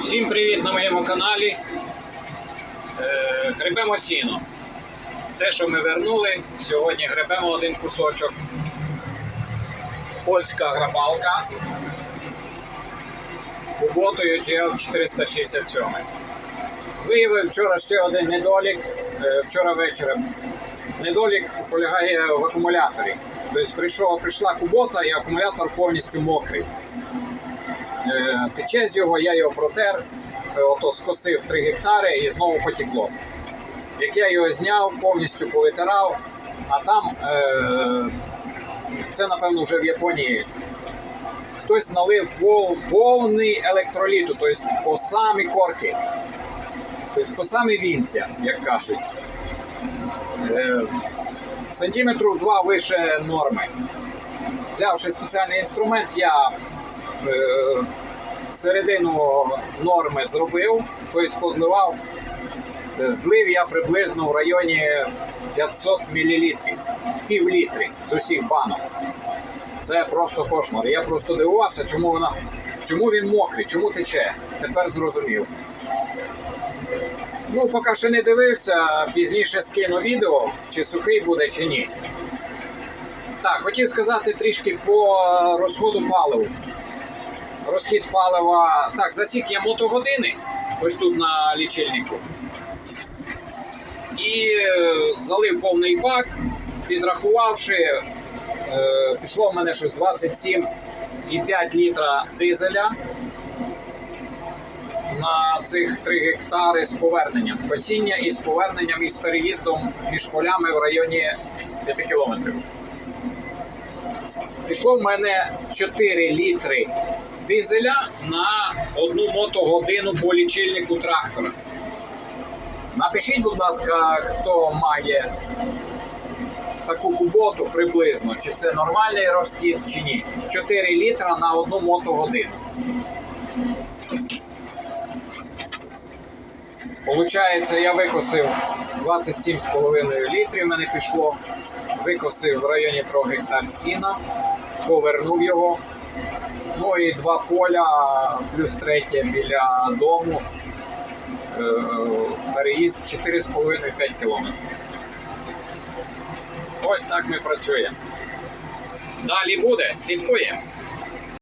Всім привіт на моєму каналі. Е, Гребемо сіно. Те, що ми вернули, сьогодні гребемо один кусочок. Польська грабалка куботою GL 467. Виявив вчора ще один недолік. е, Вчора вечором. Недолік полягає в акумуляторі. Тобто прийшла кубота і акумулятор повністю мокрий. Е, Тече з його, я його протер, е, ото скосив 3 гектари і знову потекло. Як я його зняв, повністю повитирав, а там е, це напевно вже в Японії. Хтось налив пов, повний електроліту, тобто по самі корки, тобто по самі вінця, як кажуть. Сантиметру два вище норми. Взявши спеціальний інструмент, я середину норми зробив, тобто позливав. Е, Злив я приблизно в районі 500 мл, пів з усіх банок. Це просто кошмар. Я просто дивувався, чому вона, чому він мокрий, чому тече. Тепер зрозумів. Ну, поки ще не дивився, пізніше скину відео, чи сухий буде, чи ні. Так, хотів сказати трішки по розходу паливу. Розхід палива. Так, засік я мотогодини, ось тут на лічильнику. І е, залив повний бак, підрахувавши, е, пішло в мене щось 27,5 літра дизеля на цих 3 гектари з поверненням. Косіння і з поверненням і з переїздом між полями в районі 5 кілометрів. Пішло в мене 4 літри дизеля на одну мотогодину по лічильнику трактора. Напишіть, будь ласка, хто має таку куботу приблизно, чи це нормальний розхід, чи ні. 4 літра на одну мотогодину. Получається, я викосив 27,5 літрів, мене пішло. Викосив в районі 3 гектар сіна, повернув його. Ну і два поля, плюс третє біля дому. Е, Переїзд 4,5-5 кілометрів. Ось так ми працюємо. Далі буде, слідкуємо.